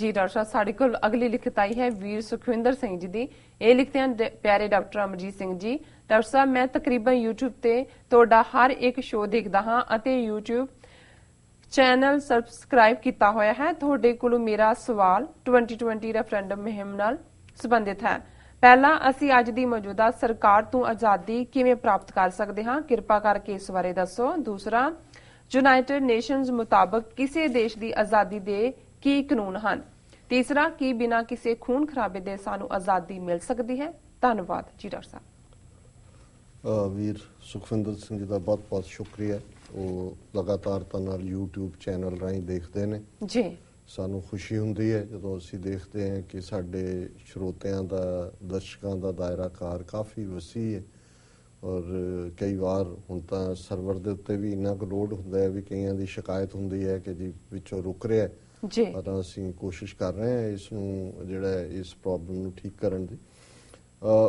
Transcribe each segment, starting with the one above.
ਜੀ, ਡਾਕਟਰ ਸਾਹਿਬ, ਸਾਡੇ ਕੋਲ ਅਗਲੀ ਲਿਖਤ ਆਈ ਹੈ ਵੀਰ ਸੁਖਵਿੰਦਰ ਸਿੰਘ ਜੀ ਦੀ। ਇਹ ਲਿਖਦੇ ਹਨ ਪਿਆਰੇ ਡਾਕਟਰ ਅਮਰਜੀਤ ਸਿੰਘ ਜੀ। ਡਾਕਟਰ ਸਾਹਿਬ, ਮੈਂ ਤਕਰੀਬਨ YouTube ਤੇ ਤੁਹਾਡਾ ਹਰ ਇੱਕ ਸ਼ੋਅ ਦੇਖਦਾ ਹਾਂ ਅਤੇ YouTube ਚੈਨਲ ਸਬਸਕ੍ਰਾਈਬ ਕੀਤਾ ਹੋਇਆ ਹੈ। ਤੁਹਾਡੇ ਕੋਲੋਂ ਮੇਰਾ ਸਵਾਲ 2020 ਰੈਫਰੈਂਡਮ ਮੁਹਿੰਮ ਨਾਲ ਸੰਬੰਧਿਤ ਹੈ। ਪਹਿਲਾ ਅਸੀਂ ਅੱਜ ਦੀ ਮੌਜੂਦਾ ਸਰਕਾਰ ਤੋਂ ਆਜ਼ਾਦੀ ਕਿਵੇਂ ਪ੍ਰਾਪਤ ਕਰ ਸਕਦੇ ਹਾਂ? ਕਿਰਪਾ ਕਰਕੇ ਇਸ ਬਾਰੇ ਦੱਸੋ। ਦੂਸਰਾ ਯੂਨਾਈਟਿਡ ਨੇਸ਼ਨਜ਼ ਮੁਤਾਬਕ ਕਿਸੇ ਦੇਸ਼ ਦੀ ਆਜ਼ਾਦੀ ਦੇ ਕੀ ਕਾਨੂੰਨ ਹਨ? ਤੀਸਰਾ ਕੀ ਬਿਨਾਂ ਕਿਸੇ ਖੂਨ ਖਰਾਬੇ ਦੇ ਸਾਨੂੰ ਆਜ਼ਾਦੀ ਮਿਲ ਸਕਦੀ ਹੈ? ਧੰਨਵਾਦ ਜੀ ਡਾਕਟਰ ਸਾਹਿਬ। ਵੀਰ ਸੁਖਵਿੰਦਰ ਸਿੰਘ ਜੀ ਦਾ ਬਹੁਤ ਬਹੁਤ ਸ਼ੁਕਰੀਆ। ਉਹ ਲਗਾਤਾਰ ਤਾਂ ਨਾਲ YouTube ਚੈਨਲ ਰਾਹੀਂ ਦੇਖਦੇ ਨੇ। ਜੀ। ਸਾਨੂੰ ਖੁਸ਼ੀ ਹੁੰਦੀ ਹੈ ਜਦੋਂ ਅਸੀਂ ਦੇਖਦੇ ਹਾਂ ਕਿ ਸਾਡੇ ਸਰੋਤਿਆਂ ਦਾ ਦਰਸ਼ਕਾਂ ਦਾ ਦਾਇਰਾ ਕਾਰ ਕਾਫੀ ਵਸੀ ਹੈ। ਔਰ ਕਈ ਵਾਰ ਹੁਣ ਤਾਂ ਸਰਵਰ ਦੇ ਉੱਤੇ ਵੀ ਇੰਨਾ ਕੁ ਲੋਡ ਹੁੰਦਾ ਹੈ ਵੀ ਕਈਆਂ ਦੀ ਸ਼ਿਕਾਇਤ ਹੁੰਦੀ ਹੈ ਕਿ ਜੀ ਵਿੱਚੋਂ ਰੁਕ ਰਿਹਾ ਹੈ। ਜੀ। ਪਰ ਅਸੀਂ ਕੋਸ਼ਿਸ਼ ਕਰ ਰਹੇ ਹਾਂ ਇਸ ਨੂੰ ਜਿਹੜਾ ਇਸ ਪ੍ਰੋਬਲਮ ਨੂੰ ਠੀਕ ਕਰਨ ਦੀ।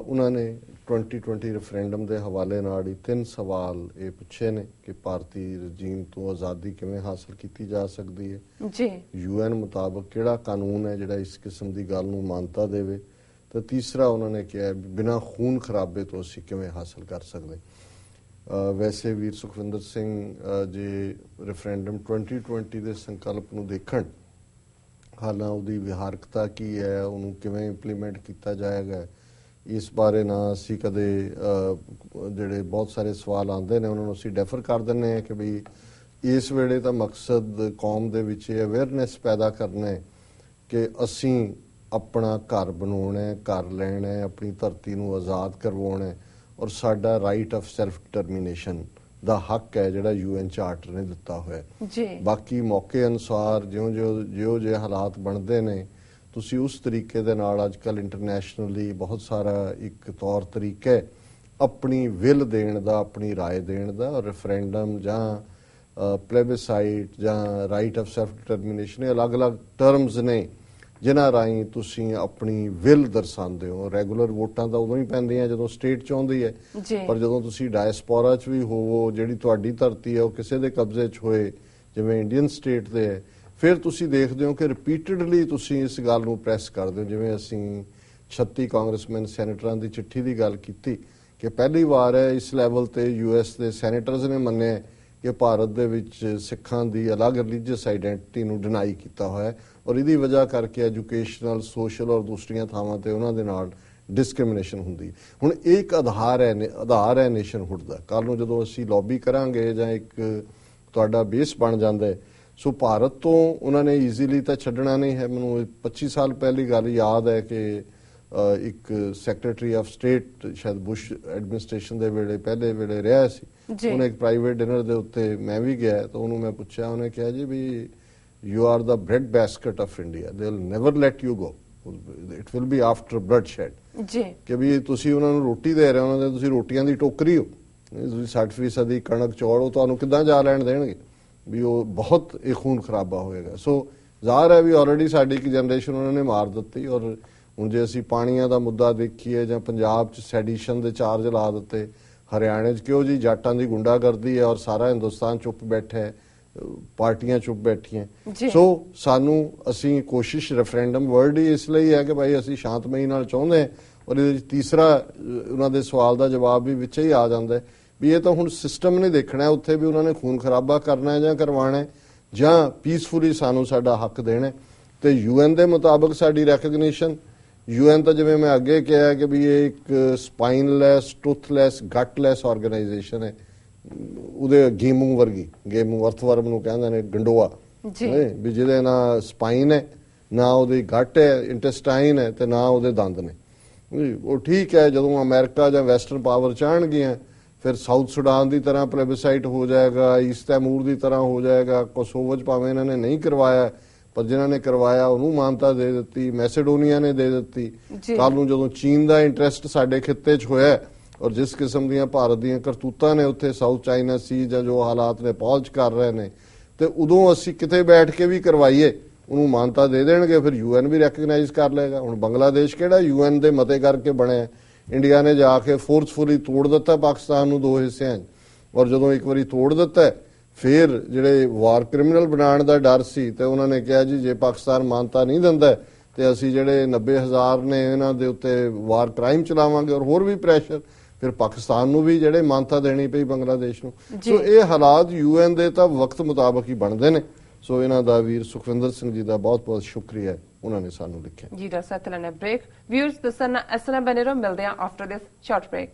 ਉਹਨਾਂ ਨੇ 2020 ਰੈਫਰੈਂਡਮ ਦੇ ਹਵਾਲੇ ਨਾਲ ਹੀ ਤਿੰਨ ਸਵਾਲ ਇਹ ਪੁੱਛੇ ਨੇ ਕਿ ਭਾਰਤੀ ਰਜੀਮ ਤੋਂ ਆਜ਼ਾਦੀ ਕਿਵੇਂ ਹਾਸਲ ਕੀਤੀ ਜਾ ਸਕਦੀ ਹੈ। ਜੀ। ਯੂਐਨ ਮੁਤਾਬਕ ਕਿਹੜਾ ਕਾਨੂੰਨ ਹੈ ਜਿਹੜਾ ਇਸ ਕਿਸਮ ਦੀ ਗੱਲ ਨੂੰ ਮਾਨਤਾ ਦੇਵੇ? ਤੇ ਤੀਸਰਾ ਉਹਨਾਂ ਨੇ ਕਿਹਾ ਬਿਨਾ ਖੂਨ ਖਰਾਬੇ ਤੋਂ ਅਸੀਂ ਕਿਵੇਂ ਹਾਸਲ ਕਰ ਸਕਦੇ? ਵੈਸੇ ਵੀਰ ਸੁਖਵਿੰਦਰ ਸਿੰਘ ਜੇ ਰੈਫਰੈਂਡਮ 2020 ਦੇ ਸੰਕਲਪ ਨੂੰ ਦੇਖਣ ਹਾਲਾਂ, ਉਹਦੀ ਵਿਹਾਰਕਤਾ ਕੀ ਹੈ, ਉਹਨੂੰ ਕਿਵੇਂ ਇੰਪਲੀਮੈਂਟ ਕੀਤਾ ਜਾਏਗਾ, ਇਸ ਬਾਰੇ ਨਾ ਅਸੀਂ ਕਦੇ ਜਿਹੜੇ ਬਹੁਤ ਸਾਰੇ ਸਵਾਲ ਆਉਂਦੇ ਨੇ, ਉਹਨਾਂ ਨੂੰ ਅਸੀਂ ਡੈਫਰ ਕਰ ਦਿੰਨੇ ਆ ਕਿ ਵੀ ਇਸ ਵੇਲੇ ਤਾਂ ਮਕਸਦ ਕੌਮ ਦੇ ਵਿੱਚ ਇਹ ਅਵੇਅਰਨੈਸ ਪੈਦਾ ਕਰਨਾ ਹੈ ਕਿ ਅਸੀਂ ਆਪਣਾ ਘਰ ਬਣਾਉਣਾ ਹੈ, ਘਰ ਲੈਣਾ ਹੈ, ਆਪਣੀ ਧਰਤੀ ਨੂੰ ਆਜ਼ਾਦ ਕਰਵਾਉਣਾ ਹੈ, ਔਰ ਸਾਡਾ ਰਾਈਟ ਆਫ ਸੈਲਫ ਡਿਟਰਮੀਨੇਸ਼ਨ ਦਾ ਹੱਕ ਹੈ ਜਿਹੜਾ ਯੂਐਨ ਚਾਰਟਰ ਨੇ ਦਿੱਤਾ ਹੋਇਆ ਹੈ ਜੀ ਬਾਕੀ ਮੌਕੇ ਅਨੁਸਾਰ ਜਿਉਂ-ਜਿਉਂ ਜਿਉਂ ਜਿਹੇ ਹਾਲਾਤ ਬਣਦੇ ਨੇ ਤੁਸੀਂ ਉਸ ਤਰੀਕੇ ਦੇ ਨਾਲ ਅੱਜਕੱਲ ਇੰਟਰਨੈਸ਼ਨਲੀ ਬਹੁਤ ਸਾਰਾ ਇੱਕ ਤੌਰ ਤਰੀਕਾ ਹੈ ਆਪਣੀ ਵਿਲ ਦੇਣ ਦਾ ਆਪਣੀ رائے ਦੇਣ ਦਾ ਔਰ ਰੈਫਰੈਂਡਮ ਜਾਂ ਪਲੇਬਿਸਾਈਟ ਜਾਂ ਰਾਈਟ ਆਫ ਸੈਲਫ ਡਿਟਰਮੀਨੇਸ਼ਨ ਇਹ ਅਲੱਗ-ਅਲੱਗ ਟਰਮਸ ਨੇ ਜਿਨ੍ਹਾਂ ਰਾਹੀਂ ਤੁਸੀਂ ਆਪਣੀ ਵਿਲ ਦਰਸਾਉਂਦੇ ਹੋ। ਰੈਗੂਲਰ ਵੋਟਾਂ ਤਾਂ ਉਦੋਂ ਹੀ ਪੈਂਦੀਆਂ ਜਦੋਂ ਸਟੇਟ ਚਾਹੁੰਦੀ ਹੈ। ਜੀ। ਪਰ ਜਦੋਂ ਤੁਸੀਂ ਡਾਇਸਪੋਰਾ 'ਚ ਵੀ ਹੋਵੋ ਜਿਹੜੀ ਤੁਹਾਡੀ ਧਰਤੀ ਹੈ ਉਹ ਕਿਸੇ ਦੇ ਕਬਜ਼ੇ 'ਚ ਹੋਏ ਜਿਵੇਂ ਇੰਡੀਅਨ ਸਟੇਟ ਦੇ ਹੈ ਫਿਰ ਤੁਸੀਂ ਦੇਖਦੇ ਹੋ ਕਿ ਰਿਪੀਟਡਲੀ ਤੁਸੀਂ ਇਸ ਗੱਲ ਨੂੰ ਪ੍ਰੈਸ ਕਰਦੇ ਹੋ। ਜਿਵੇਂ ਅਸੀਂ 36 ਕਾਂਗਰਸਮੈਨ ਸੈਨੇਟਰਾਂ ਦੀ ਚਿੱਠੀ ਦੀ ਗੱਲ ਕੀਤੀ ਕਿ ਪਹਿਲੀ ਵਾਰ ਹੈ ਇਸ ਲੈਵਲ ਤੇ ਯੂਐਸ ਦੇ ਸੈਨੇਟਰਸ ਨੇ ਮੰਨਿਆ ਹੈ। ਕਿ ਭਾਰਤ ਦੇ ਵਿੱਚ ਸਿੱਖਾਂ ਦੀ ਅਲੱਗ ਰਿਲੀਜੀਅਸ ਆਈਡੈਂਟੀਟੀ ਨੂੰ ਡਿਨਾਈ ਕੀਤਾ ਹੋਇਆ ਹੈ ਔਰ ਇਹਦੀ ਵਜ੍ਹਾ ਕਰਕੇ ਐਜੂਕੇਸ਼ਨਲ ਸੋਸ਼ਲ ਔਰ ਦੂਸਰੀਆਂ ਥਾਵਾਂ ਤੇ ਉਹਨਾਂ ਦੇ ਨਾਲ ਡਿਸਕ੍ਰਿਮੀਨੇਸ਼ਨ ਹੁੰਦੀ ਹੁਣ ਇਹ ਇੱਕ ਆਧਾਰ ਹੈ ਨੇ- ਆਧਾਰ ਹੈ ਨੇਸ਼ਨਹੁੱਡ ਦਾ। ਕੱਲ ਨੂੰ ਜਦੋਂ ਅਸੀਂ ਲੌਬੀ ਕਰਾਂਗੇ ਜਾਂ ਇੱਕ ਤੁਹਾਡਾ ਬੇਸ ਬਣ ਜਾਂਦਾ ਹੈ, ਸੋ ਭਾਰਤ ਤੋਂ ਉਹਨਾਂ ਨੇ ਈਜ਼ੀਲੀ ਤਾਂ ਛੱਡਣਾ ਨਹੀਂ ਹੈ। ਮੈਨੂੰ ਇਹ 25 ਸਾਲ ਪਹਿਲੀ ਗੱਲ ਯਾਦ ਹੈ ਕਿ ਇੱਕ ਸੈਕਟਰੀ ਆਫ ਸਟੇਟ ਸ਼ਾਇਦ ਬੁਸ਼ ਐਡਮਿਨਿਸਟ੍ਰੇਸ਼ਨ ਦੇ ਵੇਲੇ ਪਹਿਲੇ ਵੇਲੇ ਰਿਹਾ ਸੀ। ਉਹਨੇ ਇੱਕ ਪ੍ਰਾਈਵੇਟ ਡਿਨਰ ਦੇ ਉੱਤੇ ਮੈਂ ਵੀ ਗਿਆ ਤਾਂ ਉਹਨੂੰ ਮੈਂ ਪੁੱਛਿਆ ਉਹਨੇ ਕਿਹਾ ਜੀ ਵੀ you are the bread basket of India they will never let you go it will be after bloodshed ਜੀ। ਕਿ ਵੀ ਤੁਸੀਂ ਉਹਨਾਂ ਨੂੰ ਰੋਟੀ ਦੇ ਰਹੇ ਹੋ ਉਹਨਾਂ ਦੇ ਤੁਸੀਂ ਰੋਟੀਆਂ ਦੀ ਟੋਕਰੀ ਹੋ। ਤੁਸੀਂ 60% ਦੀ ਕਣਕ ਚੌਲ ਉਹ ਤੁਹਾਨੂੰ ਕਿੱਦਾਂ ਜਾ ਲੈਣ ਦੇਣਗੇ? ਵੀ ਉਹ ਬਹੁਤ ਇਹ ਖੂਨ ਖਰਾਬਾ ਹੋਏਗਾ। ਸੋ ਜ਼ਾਹਰ ਹੈ ਵੀ ਆਲਰੇਡੀ ਸਾਡੀ ਇੱਕ ਜਨਰੇਸ਼ਨ ਉਹਨਾਂ ਨੇ ਮਾਰ ਦਿੱਤੀ ਔਰ ਹੁਣ ਜੇ ਅਸੀਂ ਪਾਣੀਆਂ ਦਾ ਮੁੱਦਾ ਦੇਖੀਏ ਜਾਂ ਪੰਜਾਬ 'ਚ ਸੈਡੀਸ਼ਨ ਦੇ ਚਾਰਜ ਲਾ ਦਿੱਤੇ ਹਰਿਆਣੇ 'ਚ ਕਿਉਂ ਜੀ ਜਾਟਾਂ ਦੀ ਗੁੰਡਾਗਰਦੀ ਹੈ ਔਰ ਸਾਰਾ ਹਿੰਦੁਸਤਾਨ ਚੁੱਪ ਬੈਠਾ ਹੈ ਪਾਰਟੀਆਂ ਚੁੱਪ ਬੈਠੀਆਂ। ਸੋ ਸਾਨੂੰ ਅਸੀਂ ਕੋਸ਼ਿਸ਼ ਰੈਫਰੈਂਡਮ ਵਰਡ ਹੀ ਇਸ ਲਈ ਹੈ ਕਿ ਭਾਈ ਅਸੀਂ ਸ਼ਾਂਤਮਈ ਨਾਲ ਚਾਹੁੰਦੇ ਹਾਂ ਔਰ ਇਹਦੇ ਵਿੱਚ ਤੀਸਰਾ ਉਹਨਾਂ ਦੇ ਸਵਾਲ ਦਾ ਜਵਾਬ ਵੀ ਵਿੱਚ ਹੀ ਆ ਜਾਂਦਾ ਹੈ ਵੀ ਇਹ ਤਾਂ ਹੁਣ ਸਿਸਟਮ ਨੇ ਦੇਖਣਾ ਹੈ ਉੱਥੇ ਵੀ ਉਹਨਾਂ ਨੇ ਖੂਨ ਖਰਾਬਾ ਕਰਨਾ ਹੈ ਜਾਂ ਕਰਵਾਉਣਾ ਹੈ ਜਾਂ ਪੀਸਫੁਲੀ ਸਾਨੂੰ ਸਾਡਾ ਹੱਕ ਦੇਣਾ ਤੇ ਯੂਐਨ ਦੇ ਮੁਤਾਬਕ ਸਾਡੀ ਰੈਕਗਨੀਸ਼ਨ ਯੂਐਨ ਤਾਂ ਜਿਵੇਂ ਮੈਂ ਅੱਗੇ ਕਿਹਾ ਕਿ ਵੀ ਇਹ ਇੱਕ ਸਪਾਈਨਲੈਸ ਟੁੱਥਲੈਸ ਗਟਲੈਸ ਆਰਗੇਨਾਈਜੇਸ਼ਨ ਹੈ। ਉਹਦੇ ਗੇਮੂ ਵਰਗੀ ਗੇਮੂ ਅਰਥਵਰਮ ਨੂੰ ਕਹਿੰਦੇ ਨੇ ਗੰਡੋਆ। ਜੀ। ਵੀ ਜਿਹਦੇ ਨਾ ਸਪਾਈਨ ਹੈ ਨਾ ਉਹਦੀ ਗੱਟ ਹੈ ਇੰਟੈਸਟਾਈਨ ਹੈ ਤੇ ਨਾ ਉਹਦੇ ਦੰਦ ਨੇ। ਉਹ ਠੀਕ ਹੈ ਜਦੋਂ ਅਮਰੀਕਾ ਜਾਂ ਵੈਸਟਰਨ ਪਾਵਰ ਚਾਹਣਗੀਆਂ ਫਿਰ ਸਾਊਥ ਸੁਡਾਨ ਦੀ ਤਰ੍ਹਾਂ ਪਲੇਬਿਸਾਈਟ ਹੋ ਜਾਏਗਾ ਈਸਟ ਤੈਮੂਰ ਦੀ ਤਰ੍ਹਾਂ ਹੋ ਜਾਏਗਾ ਕੋਸੋਵੋ ਚ ਭਾਵੇਂ ਇਹਨਾਂ ਨੇ ਨਹੀਂ ਕਰਵਾਇਆ ਪਰ ਜਿਨ੍ਹਾਂ ਨੇ ਕਰਵਾਇਆ ਉਹਨੂੰ ਮਾਨਤਾ ਦੇ ਦਿੱਤੀ ਮੈਸੇਡੋਨੀਆ ਨੇ ਦੇ ਦਿੱਤੀ। ਕੱਲ ਨੂੰ ਜਦੋਂ ਚੀਨ ਦਾ ਇੰਟਰਸਟ ਸਾਡੇ ਖਿੱਤੇ 'ਚ ਹੋਇਆ ਔਰ ਜਿਸ ਕਿਸਮ ਦੀਆਂ ਭਾਰਤ ਦੀਆਂ ਕਰਤੂਤਾਂ ਨੇ ਉੱਥੇ ਸਾਊਥ ਚਾਈਨਾ ਸੀ ਜਾਂ ਜੋ ਹਾਲਾਤ ਨੇ ਪਹੁੰਚ ਕਰ ਰਹੇ ਨੇ ਤੇ ਉਦੋਂ ਅਸੀਂ ਕਿਤੇ ਬੈਠ ਕੇ ਵੀ ਕਰਵਾਈਏ ਉਹਨੂੰ ਮਾਨਤਾ ਦੇ ਦੇਣਗੇ ਫਿਰ ਯੂਐਨ ਵੀ ਰੈਕਗਨਾਈਜ਼ ਕਰ ਲਏਗਾ। ਹੁਣ ਬੰਗਲਾਦੇਸ਼ ਕਿਹੜਾ ਯੂਐਨ ਦੇ ਮਤੇ ਕਰਕੇ ਬਣਿਆ ਇੰਡੀਆ ਨੇ ਜਾ ਕੇ ਫੋਰਸਫੁਲੀ ਤੋੜ ਦਿੱਤਾ ਪਾਕਿਸਤਾਨ ਨੂੰ ਦੋ ਹਿੱਸਿਆਂ 'ਚ। ਔਰ ਜਦੋਂ ਇੱਕ ਵਾਰੀ ਤੋੜ ਦਿੱਤਾ ਫਿਰ ਜਿਹੜੇ ਵਾਰ ਕ੍ਰਿਮੀਨਲ ਬਣਾਉਣ ਦਾ ਡਰ ਸੀ ਤੇ ਉਹਨਾਂ ਨੇ ਕਿਹਾ ਜੀ ਜੇ ਪਾਕਿਸਤਾਨ ਮਾਨਤਾ ਨਹੀਂ ਦਿੰਦਾ ਤੇ ਅਸੀਂ ਜਿਹੜੇ 90000 ਨੇ ਇਹਨਾਂ ਦੇ ਉੱਤੇ ਵਾਰ ਕ੍ਰਾਈਮ ਚਲਾਵਾਂਗੇ ਔਰ ਹੋਰ ਵੀ ਪ੍ਰੈਸ਼ਰ ਫਿਰ ਪਾਕਿਸਤਾਨ ਨੂੰ ਵੀ ਜਿਹੜੇ ਮਾਨਤਾ ਦੇਣੀ ਪਈ ਬੰਗਲਾਦੇਸ਼ ਨੂੰ। ਸੋ ਇਹ ਹਾਲਾਤ ਯੂਐਨ ਦੇ ਤਾਂ ਵਕਤ ਮੁਤਾਬਕ ਹੀ ਬਣਦੇ ਨੇ। ਸੋ ਇਹਨਾਂ ਦਾ ਵੀਰ ਸੁਖਵਿੰਦਰ ਸਿੰਘ ਜੀ ਦਾ ਬਹੁਤ ਬਹੁਤ ਸ਼ੁਕਰੀਆ ਉਹਨਾਂ ਨੇ ਸਾਨੂੰ ਲਿਖਿਆ। ਜੀ ਡਾਕਟਰ ਲੈਣਾ ਬ੍ਰੇਕ ਵਿਊਅਰਸ ਦੱਸਣਾ ਇਸ ਤਰ੍ਹਾਂ ਬਨੇ ਰਹੋ। ਮਿਲਦੇ ਹਾਂ ਆਫਟਰ ਦਿਸ ਸ਼ਾਰਟ ਬ੍ਰੇਕ